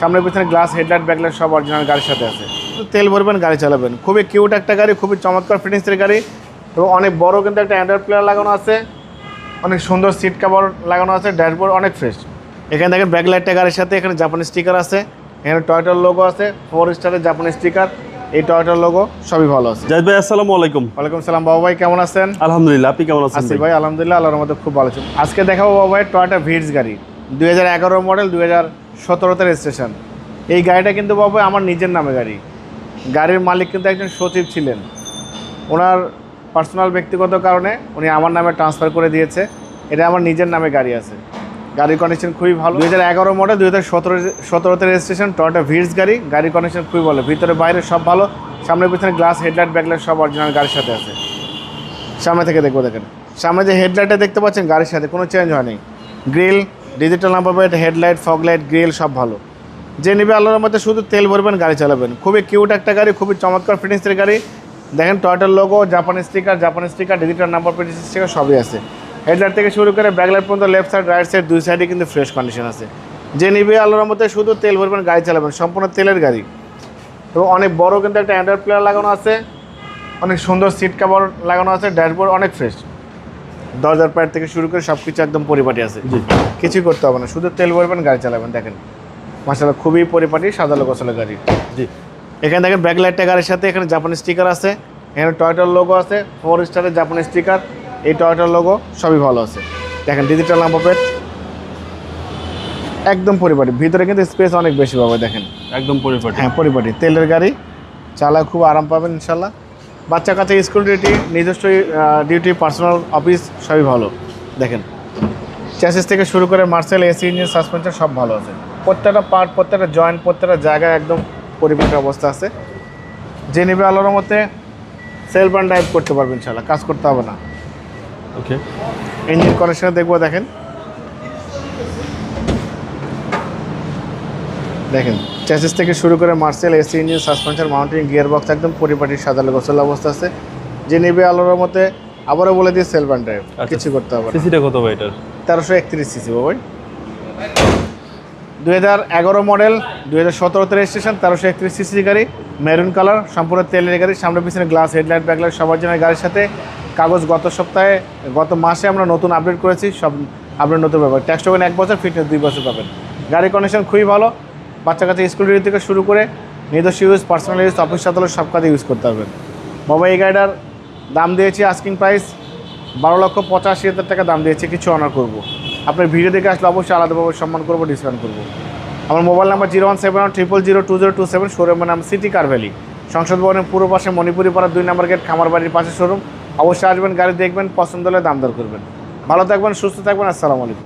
সামনের পিছনে glass headlight backlight সব অরিজিনাল গাড়ির সাথে আছে। তেল ভরবেন গাড়ি চালাবেন। খুবই কিউট একটা গাড়ি খুবই চমৎকার ফিটিংসের গাড়ি। এবং অনেক বড় কিন্তু একটা অ্যান্ড্রয়েড প্লেয়ার লাগানো আছে। অনেক সুন্দর সিট কাভার লাগানো আছে ড্যাশবোর্ড অনেক ফ্রেশ এখানে দেখেন ব্যাকলাইটটা গাড়ির সাথে এখানে জাপানি স্টিকার আছে। এখানে টয়টার লোগো আছে ফোর স্টারের জাপানি স্টিকার এই টয়টার লোগো সবই ভালো আছে। জাহিদ ভাই আসসালামু আলাইকুম। ওয়ালাইকুম সালাম বাবু ভাই কেমন আছেন? আলহামদুলিল্লাহ আপনি কেমন আছেন ভাই? আলহামদুলিল্লাহ আল্লাহর মধ্যে খুব ভালো আছি। আজকে দেখাবো বাবু ভাই টয়টা ভিডস গাড়ি। দুই হাজার এগারো মডেল দুই হাজার সতেরোতে রেজিস্ট্রেশন। এই গাড়িটা কিন্তু বাবু আমার নিজের নামে গাড়ি। গাড়ির মালিক কিন্তু একজন সচিব ছিলেন। ওনার পার্সোনাল ব্যক্তিগত কারণে উনি আমার নামে ট্রান্সফার করে দিয়েছে। এটা আমার নিজের নামে গাড়ি আছে। গাড়ির কন্ডিশন খুবই ভালো। দুই হাজার এগারো মডেল দুই হাজার সতেরো সতেরোতে রেজিস্ট্রেশন টয়টা ভিডস গাড়ি। গাড়ির কন্ডিশন খুবই ভালো। ভিতরে, বাইরে সব ভালো। সামনে, পিছনে গ্লাস হেডলাইট ব্যাকলাইট সব অরিজিনাল গাড়ির সাথে আছে। সামনে থেকে দেখব দেখেন। সামনে যে হেডলাইটটা দেখতে পাচ্ছেন, গাড়ির সাথে কোনো চেঞ্জ হয়নি। Grill digital number plate headlight foglight grill সব ভালো। যে নেবে আল্লাহর মধ্যে শুধু তেল ভরবেন, গাড়ি চালাবেন। খুবই কিউট একটা গাড়ি, খুবই চমৎকার ফিটিংসের গাড়ি। দেখেন টয়টার লোগো জাপানি স্টিকার জাপানি sticker digital number plate sticker সবই আছে। হেডলাইট থেকে শুরু করে ব্যাকলাইট পর্যন্ত লেফট সাইড রাইট সাইড দুই সাইডে কিন্তু ফ্রেশ কন্ডিশন আছে। যে নিবে আল্লাহর মধ্যে শুধু তেল ভরবেন, গাড়ি চালাবেন, সম্পূর্ণ তেলের গাড়ি। এবং অনেক বড় কিন্তু একটা অ্যান্ড্রয়েড প্লেয়ার লাগানো আছে। অনেক সুন্দর সিট কাভার লাগানো আছে ড্যাশবোর্ড অনেক ফ্রেশ দরজার প্যাড থেকে শুরু করে সব কিছু একদম পরিপাটি আছে। কিছুই করতে হবে না শুধু তেল ভরবেন গাড়ি চালাবেন দেখেন। মাসাল্লাহ খুবই পরিপাটি সাদালো গোসলের গাড়ি। জি। এখানে দেখেন ব্যাকলাইটটা গাড়ির সাথে এখানে জাপানি স্টিকার আছে এখানে টয়টার লোগো আছে ফোর স্টারের জাপানি স্টিকার এই টয়টার লোগো সবই ভালো আছে। দেখেন ডিজিটাল নাম্বার একদম পরিপাটি। ভিতরে কিন্তু স্পেস অনেক বেশি পাবে দেখেন। একদম পরিপাটি। হ্যাঁ পরিপাটি। তেলের গাড়ি চালায় খুব আরাম পাবেন ইনশাল্লাহ বাচ্চা কাচ্চা স্কুল ডিউটি নিজস্ব ডিউটি পার্সোনাল অফিস সবই ভালো। দেখেন চ্যাসিস থেকে শুরু করে মার্সেল এসি ইঞ্জিন সাসপেনশন সব ভালো আছে। প্রত্যেকটা পার্ট প্রত্যেকটা জয়েন্ট প্রত্যেকটা জায়গায় একদম পরিপাটি অবস্থা আছে। যে নেবে আলোর মতে সেলফ অ্যান্ড ড্রাইভ করতে পারবেন ইনশাল্লাহ কাজ করতে হবে না। ওকে ইঞ্জিন কানেকশনে দেখব দেখেন। দেখেন চ্যাসিস থেকে শুরু করে মার্সেল AC engine suspension mountain gear box একদম পরিপাটি সাজালো গোসল অবস্থা আছে। যে নেবে আলোর মতে আবারও বলে দিয়ে সেলফ ড্রাইভ। কিছু করতে হবে সিসিটা কত ভাই এটার? তেরোশো একত্রিশ সিসি বাবাই দুই হাজার এগারো মডেল দুই হাজার সতেরোতে রেজিস্ট্রেশন তেরোশো একত্রিশ সিসি গাড়ি মেরুন কালার সম্পূর্ণ তেলের গাড়ি সামনে পিছনে গ্লাস হেডলাইট ব্যাকলাইট সবার জন্য গাড়ির সাথে কাগজ গত সপ্তাহে গত মাসে আমরা নতুন আপডেট করেছি সব আপডেট নতুন ব্যাপার। ট্যাক্স টোকেন এক বছর ফিটনেস দুই বছর পাবেন। গাড়ির কন্ডিশন খুবই ভালো বাচ্চা কাচ্চা স্কুল ডিউটি থেকে শুরু করে নিজস্ব ইউজ পার্সোনাল ইউজ অফিস আদালত সব কাজে ইউজ করতে পারবেন মোবাইল গাইডার দাম দিয়েছি আস্কিং প্রাইস বারো লক্ষ পঁচাশি হাজার টাকা দাম দিয়েছি, কিছু অনার করব। আপনার ভিডিও দেখে আসলে অবশ্যই আলাদাভাবে সম্মান করব ডিসকাউন্ট করব। আমার mobile number zero one seven one triple zero two zero two seven শোরুমের নাম সিটি কার ভ্যালি সংসদ ভবনের পূর্ব পাশে মণিপুরি পাড়া দুই নম্বর গেট খামার বাড়ির পাশে শোরুম অবশ্যই আসবেন, গাড়ি দেখবেন, পছন্দ হলে দাম দর করবেন। ভালো থাকবেন, সুস্থ থাকবেন, আসসালামু আলাইকুম।